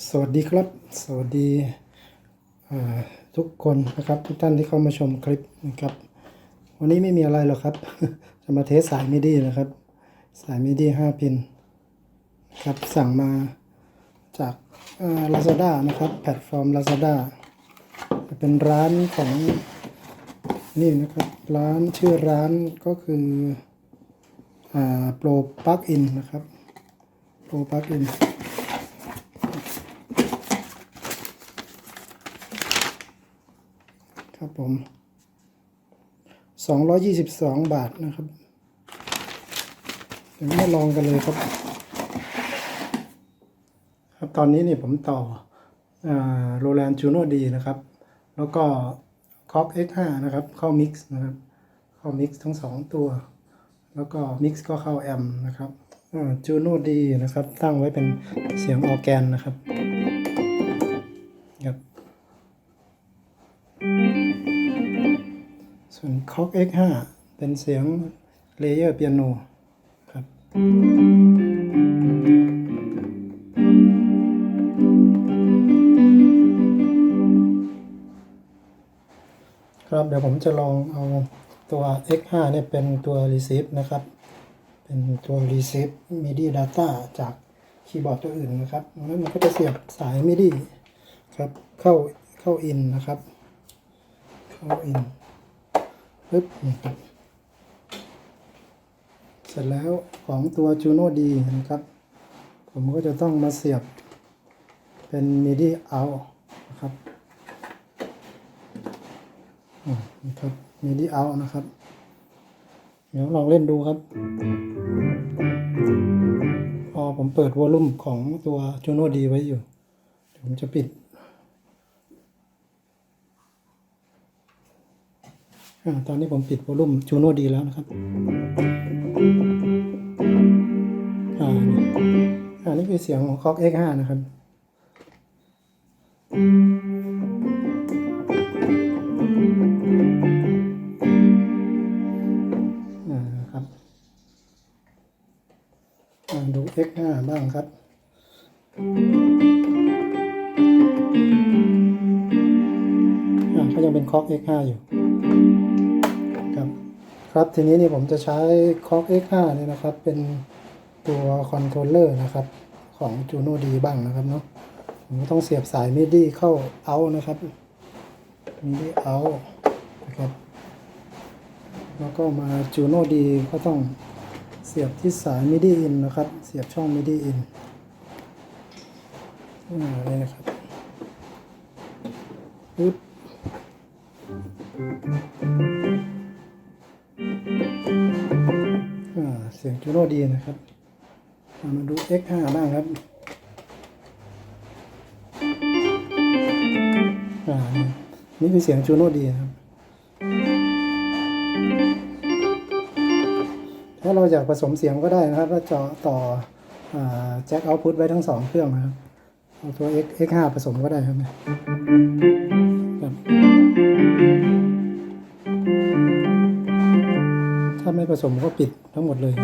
สวัสดีครับ สวัสดีทุกคนนะครับ ทุกท่านที่เข้ามาชมคลิปนะครับ วันนี้ไม่มีอะไรหรอกครับ จะมาเทสสายมิดีนะครับ สายมิดี5พินครับสั่งมาจากลาซาด้านะครับ แพลตฟอร์ม Lazada เป็นร้านของนี่นะครับ ร้านชื่อร้านก็คือโปรปักอินนะครับโปรปักอิน ครับ ผมสองร้อยี่สิบสองบาทนะครับ เดี๋ยวมาลองกันเลยครับ ครับตอนนี้นี่ผมต่อโรแลนจูโนดีนะครับ แล้วก็คอก X5 นะครับ เข้ามิกซ์นะครับ เข้ามิกซ์ทั้งสองตัว แล้วก็มิกซ์ก็เข้าแอมนะครับจูโนดีนะครับ ตั้งไว้เป็นเสียงออแกนนะครับครับ ส่วน c o ก X5 เป็นเสียงเลเยอร์เปียโนครับครับเดี๋ยวผมจะลองเอาตัว X5 เนี่ยเป็นตัว receive นะครับ เป็นตัว receive MIDI data จากคีย์บอร์ดตัวอื่นนะครับแล้วมันก็จะเสียบสาย MIDI ครับเข้าเข้า in นนะครับ เข้า in ปึ๊บนี่ครับ เสร็จแล้วของตัว Juno D นะครับ ผมก็จะต้องมาเสียบเป็น MIDI out นะครับอ่านะครับ MIDI out นะครับ เดี๋ยวลองเล่นดูครับ พอผมเปิดวอลลุ่มของตัว Juno D ไว้อยู่ ผมจะปิด อ่า ตอนนี้ผมปิดวอลลุ่มจูโน่ดีแล้วนะครับอ่านี่อ่านี่คือเสียงของคอก X5 นะครับอ่าครับอ่าดู X5 บ้างครับอ่าก็ยังเป็นคอก X5 อยู่ ครับทีนี้นี่ผมจะใช้คอก X5 เนี่ยนะครับ เป็นตัวคอนโทรลเลอร์นะครับ ของ Juno D บ้างนะครับเนาะผมต้องเสียบสาย MIDI เข้า out นะครับ MIDI out นะครับ แล้วก็มา Juno D ก็ต้องเสียบที่สาย MIDI in นะครับ เสียบช่อง MIDI in อ่าเลยนะครับปึ๊บ จูโนดีนะครับ มาดู X5 บ้างครับอ่านี่คือเสียงจูโนดีครับ ถ้าเราอยากผสมเสียงก็ได้นะครับก็จอต่ออแจ็คเอาพุตไว้ทั้งสองเครื่องนะครับ เอาตัว X X5 ผสมก็ได้ครับ ไม่ผสมก็ปิดทั้งหมดเลย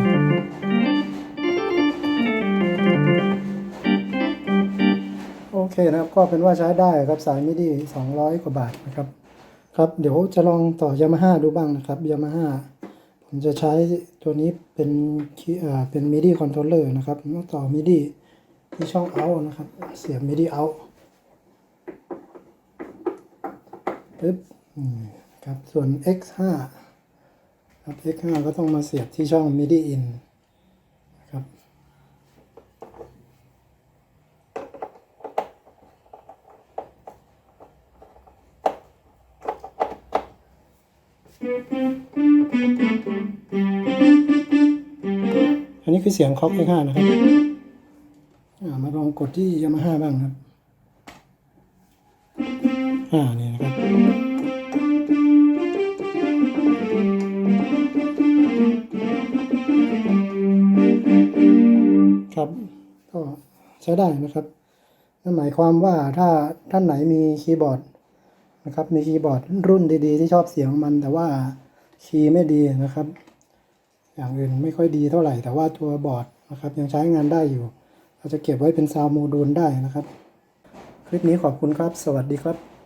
โอเคนะครับก็เป็นว่าใช้ได้ครับสายมิดี200 กว่าบาทนะครับครับเดี๋ยวจะลองต่อยามาฮ่าดูบ้างนะครับยามาฮ่าผมจะใช้ตัวนี้เป็นคีย์อ่าเป็นมิดีคอนโทรลเลอร์นะครับต่อมิดีที่ช่องเอานะครับ เสียบมิดีเอาปึ๊บอืมครับส่วน X5 ครับ X5 ก็ต้องมาเสียบที่ช่อง MIDI in นะครับ อันนี้คือเสียงคอก X5 นะครับมาลองกดที่ Yamaha บ้างครับ อ่า นี่นะครับ ช้ได้นะครับนั่นหมายความว่าถ้าท่านไหนมีคีย์บอร์ดนะครับ มีคีย์บอร์ดรุ่นดีๆ ที่ชอบเสียงมัน แต่ว่าคีย์ไม่ดีนะครับ อย่างอื่นไม่ค่อยดีเท่าไหร่ แต่ว่าตัวบอร์ดนะครับ ยังใช้งานได้อยู่เราจะเก็บไว้เป็นซาวโมดูลได้นะครับ คลิปนี้ขอบคุณครับ สวัสดีครับ